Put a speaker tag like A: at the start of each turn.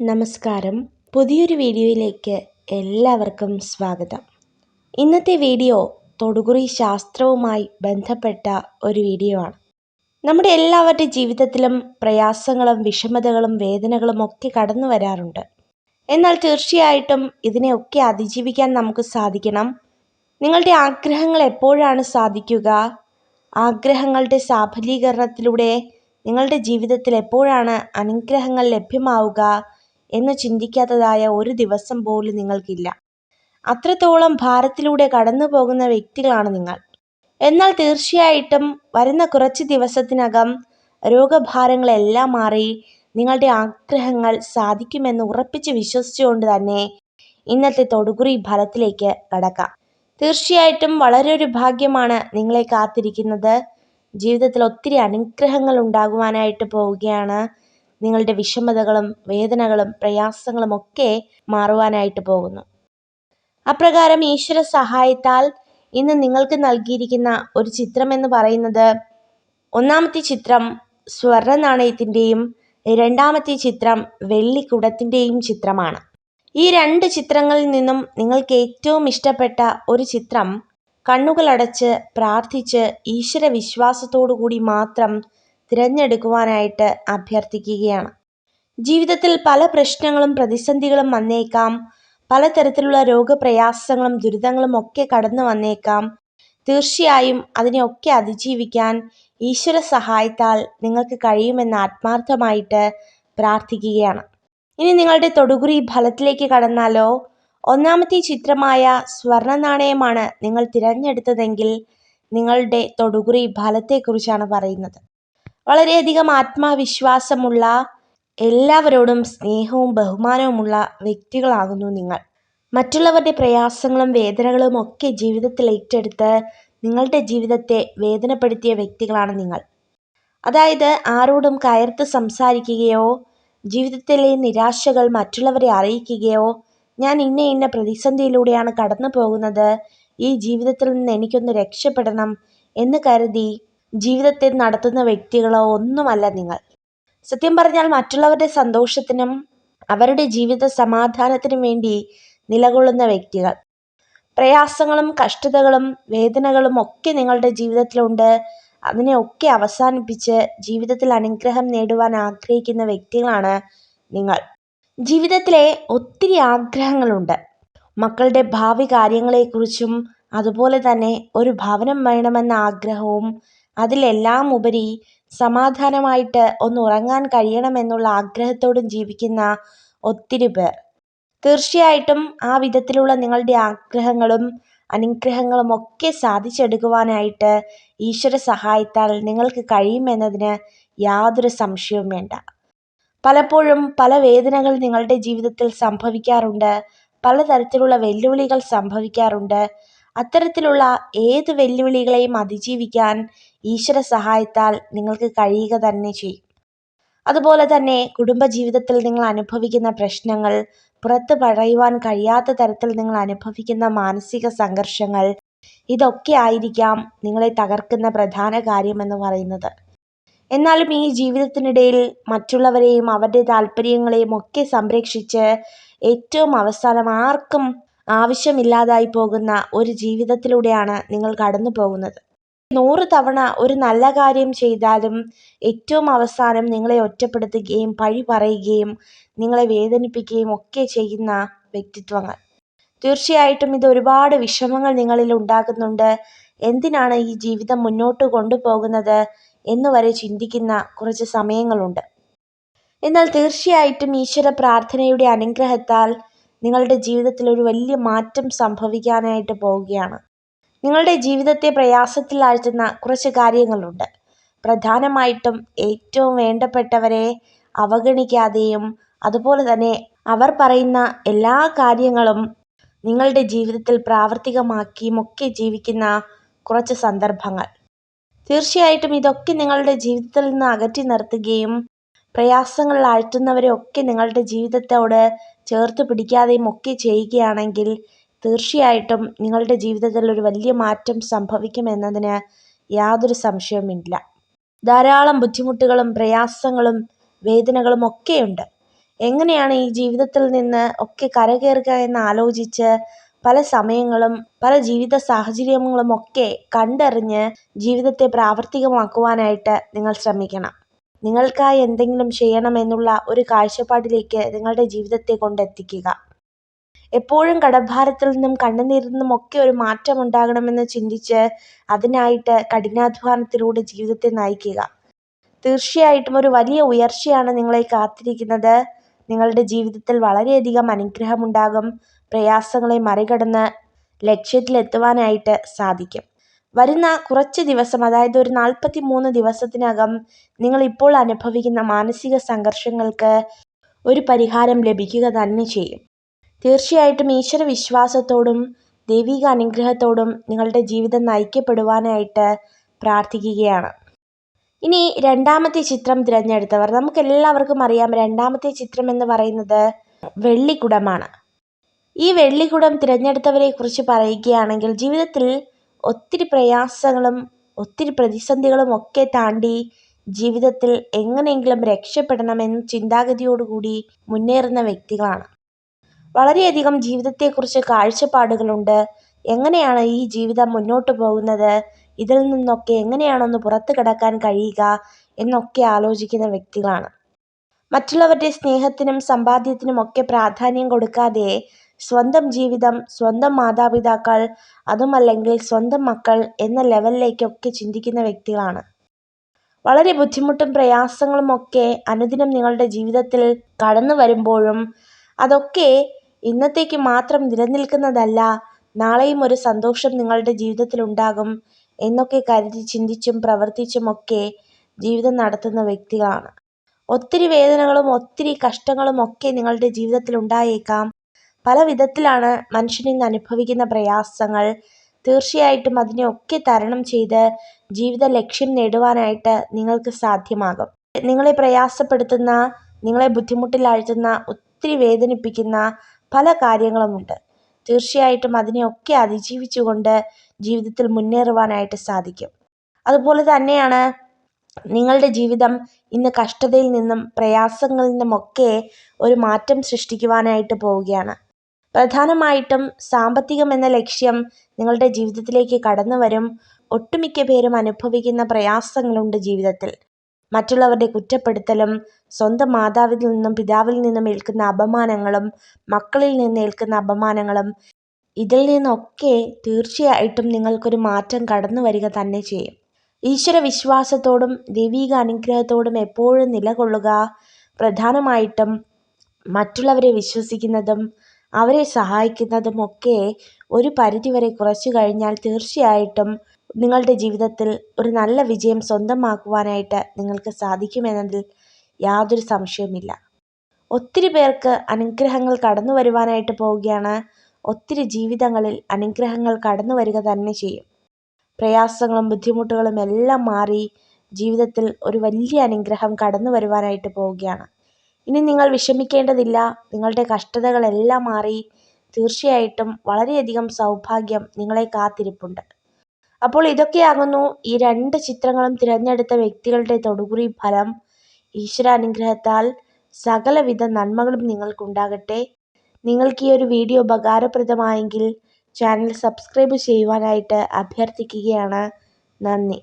A: നമസ്കാരം. പുതിയൊരു വീഡിയോയിലേക്ക് എല്ലാവർക്കും സ്വാഗതം. ഇന്നത്തെ വീഡിയോ തൊടുകുറി ശാസ്ത്രവുമായി ബന്ധപ്പെട്ട ഒരു വീഡിയോ ആണ്. നമ്മുടെ എല്ലാവരുടെ ജീവിതത്തിലും പ്രയാസങ്ങളും വിഷമതകളും വേദനകളും ഒക്കെ കടന്നു വരാറുണ്ട്. എന്നാൽ തീർച്ചയായിട്ടും ഇതിനെയൊക്കെ അതിജീവിക്കാൻ നമുക്ക് സാധിക്കണം. നിങ്ങളുടെ ആഗ്രഹങ്ങൾ എപ്പോഴാണ് സാധിക്കുക? ആഗ്രഹങ്ങളുടെ സാഫലീകരണത്തിലൂടെ നിങ്ങളുടെ ജീവിതത്തിൽ എപ്പോഴാണ് അനുഗ്രഹങ്ങൾ ലഭ്യമാവുക? എന്ന് ചിന്തിക്കാത്തതായ ഒരു ദിവസം പോലും നിങ്ങൾക്കില്ല. അത്രത്തോളം ഭാരത്തിലൂടെ കടന്നു പോകുന്ന വ്യക്തികളാണ് നിങ്ങൾ. എന്നാൽ തീർച്ചയായിട്ടും വരുന്ന കുറച്ച് ദിവസത്തിനകം രോഗഭാരങ്ങളെല്ലാം മാറി നിങ്ങളുടെ ആഗ്രഹങ്ങൾ സാധിക്കുമെന്ന് ഉറപ്പിച്ച് വിശ്വസിച്ചുകൊണ്ട് തന്നെ ഇന്നത്തെ തൊടുകുറി ഫലത്തിലേക്ക് കടക്കാം. തീർച്ചയായിട്ടും വളരെ ഒരു ഭാഗ്യമാണ് നിങ്ങളെ കാത്തിരിക്കുന്നത്. ജീവിതത്തിൽ ഒത്തിരി അനുഗ്രഹങ്ങൾ ഉണ്ടാകുവാനായിട്ട് പോവുകയാണ്. നിങ്ങളുടെ വിഷമതകളും വേദനകളും പ്രയാസങ്ങളും ഒക്കെ മാറുവാനായിട്ട് പോകുന്നു. അപ്രകാരം ഈശ്വര സഹായത്താൽ ഇന്ന് നിങ്ങൾക്ക് നൽകിയിരിക്കുന്ന ഒരു ചിത്രം എന്ന് പറയുന്നത് ഒന്നാമത്തെ ചിത്രം സ്വർണ നാണയത്തിന്റെയും രണ്ടാമത്തെ ചിത്രം വെള്ളിക്കുടത്തിന്റെയും ചിത്രമാണ്. ഈ രണ്ട് ചിത്രങ്ങളിൽ നിന്നും നിങ്ങൾക്ക് ഏറ്റവും ഇഷ്ടപ്പെട്ട ഒരു ചിത്രം കണ്ണുകളടച്ച് പ്രാർത്ഥിച്ച് ഈശ്വര വിശ്വാസത്തോടു കൂടി മാത്രം തിരഞ്ഞെടുക്കുവാനായിട്ട് അഭ്യർത്ഥിക്കുകയാണ്. ജീവിതത്തിൽ പല പ്രശ്നങ്ങളും പ്രതിസന്ധികളും വന്നേക്കാം. പലതരത്തിലുള്ള രോഗപ്രയാസങ്ങളും ദുരിതങ്ങളും ഒക്കെ കടന്നു വന്നേക്കാം. തീർച്ചയായും അതിനെയൊക്കെ അതിജീവിക്കാൻ ഈശ്വര സഹായത്താൽ നിങ്ങൾക്ക് കഴിയുമെന്ന് ആത്മാർത്ഥമായിട്ട് പ്രാർത്ഥിക്കുകയാണ്. ഇനി നിങ്ങളുടെ തൊടുകുറി ഫലത്തിലേക്ക് കടന്നാലോ? ഒന്നാമത്തെ ചിത്രമായ സ്വർണ നാണയമാണ് നിങ്ങൾ തിരഞ്ഞെടുത്തതെങ്കിൽ നിങ്ങളുടെ തൊടുകുറി ഫലത്തെക്കുറിച്ചാണ് പറയുന്നത്. വളരെയധികം ആത്മവിശ്വാസമുള്ള എല്ലാവരോടും സ്നേഹവും ബഹുമാനവുമുള്ള വ്യക്തികളാകുന്നു നിങ്ങൾ. മറ്റുള്ളവരുടെ പ്രയാസങ്ങളും വേദനകളും ഒക്കെ ജീവിതത്തിൽ ഏറ്റെടുത്ത് നിങ്ങളുടെ ജീവിതത്തെ വേദനപ്പെടുത്തിയ വ്യക്തികളാണ് നിങ്ങൾ. അതായത് ആരോടും കയർത്ത് സംസാരിക്കുകയോ ജീവിതത്തിലെ നിരാശകൾ മറ്റുള്ളവരെ അറിയിക്കുകയോ ഞാൻ ഇന്ന ഇന്ന പ്രതിസന്ധിയിലൂടെയാണ് കടന്നു പോകുന്നത് ഈ ജീവിതത്തിൽ നിന്ന് എനിക്കൊന്ന് രക്ഷപ്പെടണം എന്ന് കരുതി ജീവിതത്തെ നടത്തുന്ന വ്യക്തികളോ ഒന്നുമല്ല നിങ്ങൾ. സത്യം പറഞ്ഞാൽ മറ്റുള്ളവരുടെ സന്തോഷത്തിനും അവരുടെ ജീവിത സമാധാനത്തിനും വേണ്ടി നിലകൊള്ളുന്ന വ്യക്തികൾ. പ്രയാസങ്ങളും കഷ്ടതകളും വേദനകളും ഒക്കെ നിങ്ങളുടെ ജീവിതത്തിലുണ്ട്. അതിനെയൊക്കെ അവസാനിപ്പിച്ച് ജീവിതത്തിൽ അനുഗ്രഹം നേടുവാൻ ആഗ്രഹിക്കുന്ന വ്യക്തികളാണ് നിങ്ങൾ. ജീവിതത്തിലെ ഒത്തിരി ആഗ്രഹങ്ങളുണ്ട്. മക്കളുടെ ഭാവി കാര്യങ്ങളെക്കുറിച്ചും അതുപോലെ തന്നെ ഒരു ഭവനം വേണമെന്ന ആഗ്രഹവും അതിലെല്ലാം ഉപരി സമാധാനമായിട്ട് ഒന്ന് ഉറങ്ങാൻ കഴിയണമെന്നുള്ള ആഗ്രഹത്തോടും ജീവിക്കുന്ന ഒത്തിരി പേർ. തീർച്ചയായിട്ടും ആ വിധത്തിലുള്ള നിങ്ങളുടെ ആഗ്രഹങ്ങളും അനുഗ്രഹങ്ങളും ഒക്കെ സാധിച്ചെടുക്കുവാനായിട്ട് ഈശ്വര സഹായത്താൽ നിങ്ങൾക്ക് കഴിയുമെന്നതിന് യാതൊരു സംശയവും വേണ്ട. പലപ്പോഴും പല വേദനകൾ നിങ്ങളുടെ ജീവിതത്തിൽ സംഭവിക്കാറുണ്ട്. പലതരത്തിലുള്ള വെല്ലുവിളികൾ സംഭവിക്കാറുണ്ട്. അത്തരത്തിലുള്ള ഏത് വെല്ലുവിളികളെയും അതിജീവിക്കാൻ ഈശ്വര സഹായത്താൽ നിങ്ങൾക്ക് കഴിയുക തന്നെ ചെയ്യും. അതുപോലെ തന്നെ കുടുംബജീവിതത്തിൽ നിങ്ങൾ അനുഭവിക്കുന്ന പ്രശ്നങ്ങൾ പുറത്ത് പറയുവാൻ കഴിയാത്ത തരത്തിൽ നിങ്ങൾ അനുഭവിക്കുന്ന മാനസിക സംഘർഷങ്ങൾ ഇതൊക്കെ ആയിരിക്കാം നിങ്ങളെ തകർക്കുന്ന പ്രധാന കാര്യമെന്ന് പറയുന്നത്. എന്നാലും ഈ ജീവിതത്തിനിടയിൽ മറ്റുള്ളവരെയും അവരുടെ താല്പര്യങ്ങളെയും ഒക്കെ സംരക്ഷിച്ച് ഏറ്റവും അവസാനം ആർക്കും ആവശ്യമില്ലാതായി പോകുന്ന ഒരു ജീവിതത്തിലൂടെയാണ് നിങ്ങൾ കടന്നു പോകുന്നത് നൂറ് തവണ ഒരു നല്ല കാര്യം ചെയ്താലും ഏറ്റവും അവസാനം നിങ്ങളെ ഒറ്റപ്പെടുത്തുകയും പഴി പറയുകയും നിങ്ങളെ വേദനിപ്പിക്കുകയും ഒക്കെ ചെയ്യുന്ന വ്യക്തിത്വങ്ങൾ. തീർച്ചയായിട്ടും ഇത് ഒരുപാട് വിഷമങ്ങൾ നിങ്ങളിൽ ഉണ്ടാകുന്നുണ്ട് എന്തിനാണ് ഈ ജീവിതം മുന്നോട്ട് കൊണ്ടുപോകുന്നത് എന്ന് വരെ ചിന്തിക്കുന്ന കുറച്ച് സമയങ്ങളുണ്ട്. എന്നാൽ തീർച്ചയായിട്ടും ഈശ്വര പ്രാർത്ഥനയുടെ അനുഗ്രഹത്താൽ നിങ്ങളുടെ ജീവിതത്തിൽ ഒരു വലിയ മാറ്റം സംഭവിക്കാനായിട്ട് പോവുകയാണ്. നിങ്ങളുടെ ജീവിതത്തെ പ്രയാസത്തിൽ ആഴ്ത്തുന്ന കുറച്ച് കാര്യങ്ങളുണ്ട്. പ്രധാനമായിട്ടും ഏറ്റവും വേണ്ടപ്പെട്ടവരെ അവഗണിക്കാതെയും അതുപോലെ തന്നെ അവർ പറയുന്ന എല്ലാ കാര്യങ്ങളും നിങ്ങളുടെ ജീവിതത്തിൽ പ്രാവർത്തികമാക്കിയുമൊക്കെ ജീവിക്കുന്ന കുറച്ച് സന്ദർഭങ്ങൾ. തീർച്ചയായിട്ടും ഇതൊക്കെ നിങ്ങളുടെ ജീവിതത്തിൽ നിന്ന് അകറ്റി നിർത്തുകയും പ്രയാസങ്ങളിൽ ആഴ്ത്തുന്നവരെ ഒക്കെ നിങ്ങളുടെ ജീവിതത്തോട് ചേർത്ത് പിടിക്കാതെയും ഒക്കെ ചെയ്യുകയാണെങ്കിൽ തീർച്ചയായിട്ടും നിങ്ങളുടെ ജീവിതത്തിൽ ഒരു വലിയ മാറ്റം സംഭവിക്കുമെന്നതിന് യാതൊരു സംശയവുമില്ല ധാരാളം ബുദ്ധിമുട്ടുകളും പ്രയാസങ്ങളും വേദനകളും ഒക്കെയുണ്ട്. എങ്ങനെയാണ് ഈ ജീവിതത്തിൽ നിന്ന് ഒക്കെ കരകയറുക എന്ന് ആലോചിച്ച് പല സമയങ്ങളും പല ജീവിത സാഹചര്യങ്ങളും ഒക്കെ കണ്ടറിഞ്ഞ് ജീവിതത്തെ പ്രാവർത്തികമാക്കുവാനായിട്ട് നിങ്ങൾ ശ്രമിക്കണം. നിങ്ങൾക്കായി എന്തെങ്കിലും ചെയ്യണമെന്നുള്ള ഒരു കാഴ്ചപ്പാടിലേക്ക് നിങ്ങളുടെ ജീവിതത്തെ കൊണ്ടെത്തിക്കുക. എപ്പോഴും കടഭാരത്തിൽ നിന്നും കണ്ണുനീരിൽ നിന്നും ഒക്കെ ഒരു മാറ്റം ഉണ്ടാകണമെന്ന് ചിന്തിച്ച് അതിനായിട്ട് കഠിനാധ്വാനത്തിലൂടെ ജീവിതത്തെ നയിക്കുക. തീർച്ചയായിട്ടും ഒരു വലിയ ഉയർച്ചയാണ് നിങ്ങളെ കാത്തിരിക്കുന്നത്. നിങ്ങളുടെ ജീവിതത്തിൽ വളരെയധികം അനുഗ്രഹമുണ്ടാകും. പ്രയാസങ്ങളെ മറികടന്ന് ലക്ഷ്യത്തിലെത്തുവാനായിട്ട് സാധിക്കും. വരുന്ന കുറച്ച് ദിവസം അതായത് ഒരു നാൽപ്പത്തി മൂന്ന് ദിവസത്തിനകം നിങ്ങൾ ഇപ്പോൾ അനുഭവിക്കുന്ന മാനസിക സംഘർഷങ്ങൾക്ക് ഒരു പരിഹാരം ലഭിക്കുക തന്നെ ചെയ്യും. തീർച്ചയായിട്ടും ഈശ്വര വിശ്വാസത്തോടും ദൈവിക അനുഗ്രഹത്തോടും നിങ്ങളുടെ ജീവിതം നയിക്കപ്പെടുവാനായിട്ട് പ്രാർത്ഥിക്കുകയാണ്. ഇനി രണ്ടാമത്തെ ചിത്രം തിരഞ്ഞെടുത്തവർ. നമുക്ക് എല്ലാവർക്കും അറിയാം രണ്ടാമത്തെ ചിത്രം എന്ന് പറയുന്നത് വെള്ളിക്കുടമാണ്. ഈ വെള്ളിക്കുടം തിരഞ്ഞെടുത്തവരെ കുറിച്ച് പറയുകയാണെങ്കിൽ ജീവിതത്തിൽ ഒത്തിരി പ്രയാസങ്ങളും ഒത്തിരി പ്രതിസന്ധികളും ഒക്കെ താണ്ടി ജീവിതത്തിൽ എങ്ങനെയെങ്കിലും രക്ഷപ്പെടണമെന്ന ചിന്താഗതിയോടുകൂടി മുന്നേറുന്ന വ്യക്തികളാണ്. വളരെയധികം ജീവിതത്തെക്കുറിച്ച് കാഴ്ചപ്പാടുകളുണ്ട്. എങ്ങനെയാണ് ഈ ജീവിതം മുന്നോട്ട് പോകുന്നത്? ഇതിൽ നിന്നൊക്കെ എങ്ങനെയാണൊന്ന് പുറത്തു കടക്കാൻ കഴിയുക എന്നൊക്കെ ആലോചിക്കുന്ന വ്യക്തികളാണ്. മറ്റുള്ളവരുടെ സ്നേഹത്തിനും സമ്പാദ്യത്തിനും ഒക്കെ പ്രാധാന്യം കൊടുക്കാതെ സ്വന്തം ജീവിതം സ്വന്തം മാതാപിതാക്കൾ അതുമല്ലെങ്കിൽ സ്വന്തം മക്കൾ എന്ന ലെവലിലേക്കൊക്കെ ചിന്തിക്കുന്ന വ്യക്തികളാണ്. വളരെ ബുദ്ധിമുട്ടും പ്രയാസങ്ങളും ഒക്കെ അനുദിനം നിങ്ങളുടെ ജീവിതത്തിൽ കടന്നു വരുമ്പോഴും അതൊക്കെ ഇന്നത്തേക്ക് മാത്രം നിലനിൽക്കുന്നതല്ല നാളെയും ഒരു സന്തോഷം നിങ്ങളുടെ ജീവിതത്തിൽ ഉണ്ടാകും എന്നൊക്കെ കരുതി ചിന്തിച്ചും പ്രവർത്തിച്ചുമൊക്കെ ജീവിതം നടത്തുന്ന വ്യക്തികളാണ്. ഒത്തിരി വേദനകളും ഒത്തിരി കഷ്ടങ്ങളും ഒക്കെ നിങ്ങളുടെ ജീവിതത്തിൽ ഉണ്ടായേക്കാം പല വിധത്തിലാണ് മനുഷ്യൻ നിന്ന് അനുഭവിക്കുന്ന പ്രയാസങ്ങൾ. തീർച്ചയായിട്ടും അതിനെയൊക്കെ തരണം ചെയ്ത് ജീവിത ലക്ഷ്യം നേടുവാനായിട്ട് നിങ്ങൾക്ക് സാധ്യമാകും. നിങ്ങളെ പ്രയാസപ്പെടുത്തുന്ന നിങ്ങളെ ബുദ്ധിമുട്ടിലാഴ്ത്തുന്ന ഒത്തിരി വേദനിപ്പിക്കുന്ന പല കാര്യങ്ങളുമുണ്ട്. തീർച്ചയായിട്ടും അതിനെയൊക്കെ അതിജീവിച്ചുകൊണ്ട് ജീവിതത്തിൽ മുന്നേറുവാനായിട്ട് സാധിക്കും. അതുപോലെ തന്നെയാണ് നിങ്ങളുടെ ജീവിതം ഇന്ന് കഷ്ടതയിൽ നിന്നും പ്രയാസങ്ങളിൽ നിന്നുമൊക്കെ ഒരു മാറ്റം സൃഷ്ടിക്കുവാനായിട്ട് പോവുകയാണ്. പ്രധാനമായിട്ടും സാമ്പത്തികം എന്ന ലക്ഷ്യം നിങ്ങളുടെ ജീവിതത്തിലേക്ക് കടന്നു വരും ഒട്ടുമിക്ക പേരും അനുഭവിക്കുന്ന പ്രയാസങ്ങളുണ്ട് ജീവിതത്തിൽ. മറ്റുള്ളവരുടെ കുറ്റപ്പെടുത്തലും സ്വന്തം മാതാവിൽ നിന്നും പിതാവിൽ നിന്നും ഏൽക്കുന്ന അപമാനങ്ങളും മക്കളിൽ നിന്ന് ഏൽക്കുന്ന അപമാനങ്ങളും ഇതിൽ നിന്നൊക്കെ തീർച്ചയായിട്ടും നിങ്ങൾക്കൊരു മാറ്റം കടന്നു വരിക തന്നെ ചെയ്യും. ഈശ്വര വിശ്വാസത്തോടും ദൈവീക അനുഗ്രഹത്തോടും എപ്പോഴും നിലകൊള്ളുക. പ്രധാനമായിട്ടും മറ്റുള്ളവരെ വിശ്വസിക്കുന്നതും അവരെ സഹായിക്കുന്നതും ഒക്കെ ഒരു പരിധിവരെ കുറച്ചു കഴിഞ്ഞാൽ തീർച്ചയായിട്ടും നിങ്ങളുടെ ജീവിതത്തിൽ ഒരു നല്ല വിജയം സ്വന്തമാക്കുവാനായിട്ട് നിങ്ങൾക്ക് സാധിക്കുമെന്നതിൽ യാതൊരു സംശയവുമില്ല. ഒത്തിരി പേർക്ക് അനുഗ്രഹങ്ങൾ കടന്നു വരുവാനായിട്ട് പോവുകയാണ്. ഒത്തിരി ജീവിതങ്ങളിൽ അനുഗ്രഹങ്ങൾ കടന്നു വരിക തന്നെ ചെയ്യും. പ്രയാസങ്ങളും ബുദ്ധിമുട്ടുകളും എല്ലാം മാറി ജീവിതത്തിൽ ഒരു വലിയ അനുഗ്രഹം കടന്നു വരുവാനായിട്ട് പോവുകയാണ്. ഇനി നിങ്ങൾ വിഷമിക്കേണ്ടതില്ല. നിങ്ങളുടെ കഷ്ടതകളെല്ലാം മാറി തീർച്ചയായിട്ടും വളരെയധികം സൗഭാഗ്യം നിങ്ങളെ കാത്തിരിപ്പുണ്ട്. അപ്പോൾ ഇതൊക്കെയാകുന്നു ഈ രണ്ട് ചിത്രങ്ങളും തിരഞ്ഞെടുത്ത വ്യക്തികളുടെ തൊടുകുറി ഫലം ഈശ്വരാനുഗ്രഹത്താൽ സകലവിധ നന്മകളും നിങ്ങൾക്കുണ്ടാകട്ടെ. നിങ്ങൾക്ക് ഈ ഒരു വീഡിയോ ഉപകാരപ്രദമായെങ്കിൽ ചാനൽ സബ്സ്ക്രൈബ് ചെയ്യുവാനായിട്ട് അഭ്യർത്ഥിക്കുകയാണ്. നന്ദി.